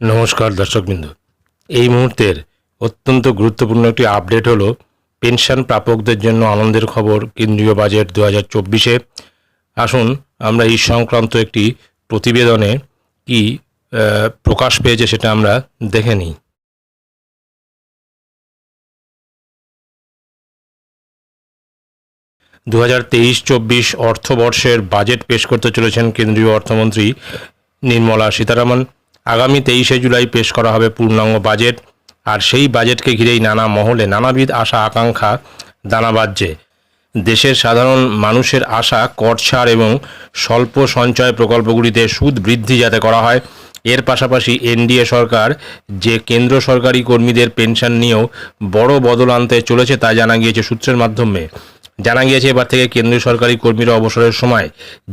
নমস্কার দর্শকবৃন্দ। এই মুহূর্তের অত্যন্ত গুরুত্বপূর্ণ একটি আপডেট হলো, পেনশন প্রাপকদের জন্য আনন্দের খবর কেন্দ্রীয় বাজেট দু হাজার চব্বিশে। আসুন, আমরা এই সংক্রান্ত একটি প্রতিবেদনে কি প্রকাশ পেয়েছে সেটা আমরা দেখে নিই। দু হাজার তেইশ চব্বিশ অর্থবর্ষের বাজেট পেশ করতে চলেছেন কেন্দ্রীয় অর্থমন্ত্রী নির্মলা সীতারামন। আগামী তেইশে জুলাই পেশ করা হবে পূর্ণাঙ্গ বাজেট। আর সেই বাজেটকে ঘিরেই নানা মহলে নানাবিধ আশা, আকাঙ্ক্ষা দানা বাজছে দেশের সাধারণ মানুষের আশা, কর ছাড় এবং স্বল্প সঞ্চয় প্রকল্পগুলিতে সুদ বৃদ্ধি যাতে করা হয়, এর পাশাপাশি এনডিএ সরকার যে কেন্দ্র সরকারি কর্মীদের পেনশন নিয়েও বড় বদল আনতে চলেছে তা জানা গিয়েছে সূত্রের মাধ্যমে। জানা গিয়েছে, এবার থেকে কেন্দ্রীয় সরকারি কর্মীরা অবসরের সময়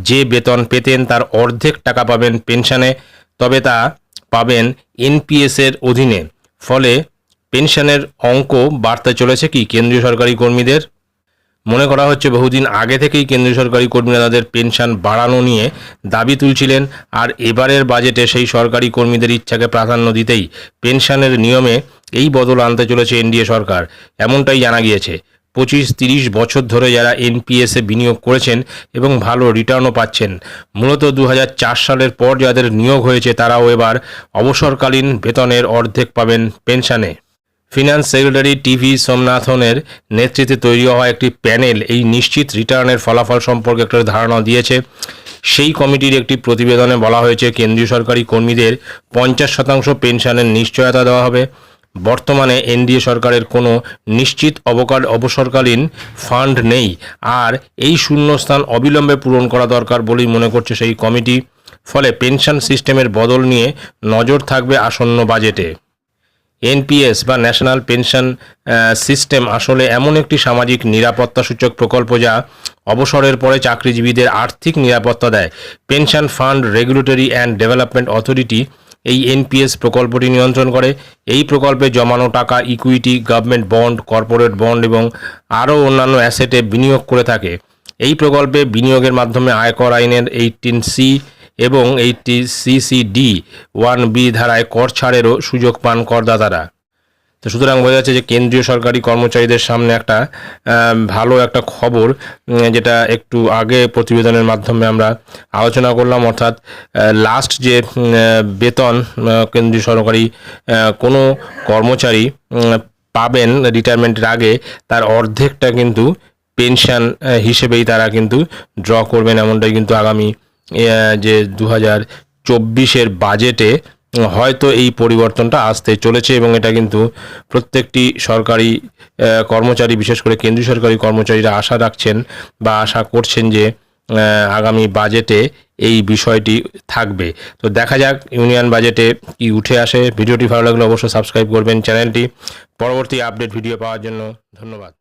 যে বেতন পেতেন তার অর্ধেক টাকা পাবেন পেনশনে, তবে তা পাবেন এনপিএসের অধীনে। ফলে পেনশনের অঙ্ক বাড়তে চলেছে কি কেন্দ্রীয় সরকারি কর্মীদের? মনে করা হচ্ছে বহুদিন আগে থেকেই কেন্দ্রীয় সরকারি কর্মীরা তাদের পেনশন বাড়ানো নিয়ে দাবি তুলছিলেন, আর এবারের বাজেটে সেই সরকারি কর্মীদের ইচ্ছাকে প্রাধান্য দিতেই পেনশনের নিয়মে এই বদল আনতে চলেছে এনডিএ সরকার, এমনটাই জানা গিয়েছে। পঁচিশ তিরিশ বছর ধরে যারা এনপিএসে বিনিয়োগ করেছেন এবং ভালো রিটার্নও পাচ্ছেন। মূলত দু হাজার চার সালের পর যাদের নিয়োগ হয়েছে, তারাও এবার অবসরকালীন বেতনের অর্ধেক পাবেন পেনশনে। ফিনান্স সেক্রেটারি টিভি সোমনাথনের নেতৃত্বে তৈরি হওয়া একটি প্যানেল এই নিশ্চিত রিটার্নের ফলাফল সম্পর্কে একটা ধারণা দিয়েছে। সেই কমিটির একটি প্রতিবেদনে বলা হয়েছে, কেন্দ্রীয় সরকারি কর্মীদের পঞ্চাশ শতাংশ পেনশনের নিশ্চয়তা দেওয়া হবে। বর্তমানে এনডিএ সরকারের কোনো নিশ্চিত অবকাল অবসরকালীন ফান্ড নেই। আর এই শূন্যস্থান অবিলম্বে পূরণ করা দরকার বলেই মনে করছে সেই কমিটি। ফলে পেনশন সিস্টেমের বদল নিয়ে নজর থাকবে আসন্ন বাজেটে। এনপিএস বা ন্যাশনাল পেনশন সিস্টেম আসলে এমন একটি সামাজিক নিরাপত্তা সূচক প্রকল্প যা অবসরের পরে চাকরিজীবীদের আর্থিক নিরাপত্তা দেয়। Pension fund, regulatory and development authority এই এনপিএস প্রকল্পটি নিয়ন্ত্রণ করে। এই প্রকল্পে জমানো টাকা equity government bond corporate bond এবং আরও অন্যান্য অ্যাসেটে বিনিয়োগ করে থাকে। এই প্রকল্পে বিনিয়োগের মাধ্যমে আয়কর আইনের এইটিন সি এবং এইটি সিসিডি ওয়ান বি ধারায় কর ছাড়েরও সুযোগ পান করদাতারা। তো সুতরাং বোঝা যাচ্ছে যে কেন্দ্রীয় সরকারি কর্মচারীদের সামনে একটা ভালো একটা খবর যেটা একটু আগে প্রতিবেদনের মাধ্যমে আমরা আলোচনা করলাম। অর্থাৎ লাস্ট যে বেতন কেন্দ্রীয় সরকারি কোনো কর্মচারী পাবেন রিটায়ারমেন্টের আগে, তার অর্ধেকটা কিন্তু পেনশন হিসেবেই তারা কিন্তু ড্র করবেন। এমনটাই কিন্তু আগামী যে দু হাজার চব্বিশের বাজেটে হয়তো এই পরিবর্তনটা আসতে চলেছে এবং এটা কিন্তু প্রত্যেকটি সরকারি কর্মচারী, বিশেষ করে কেন্দ্রীয় সরকারি কর্মচারীরা আশা রাখছেন বা আশা করছেন যে আগামী বাজেটে এই বিষয়টি থাকবে। তো দেখা যাক, ইউনিয়ন বাজেটে কি উঠে আসে। ভিডিওটি ভালো লাগলে অবশ্যই সাবস্ক্রাইব করবেন চ্যানেলটি। পরবর্তী আপডেট ভিডিও পাওয়ার জন্য ধন্যবাদ।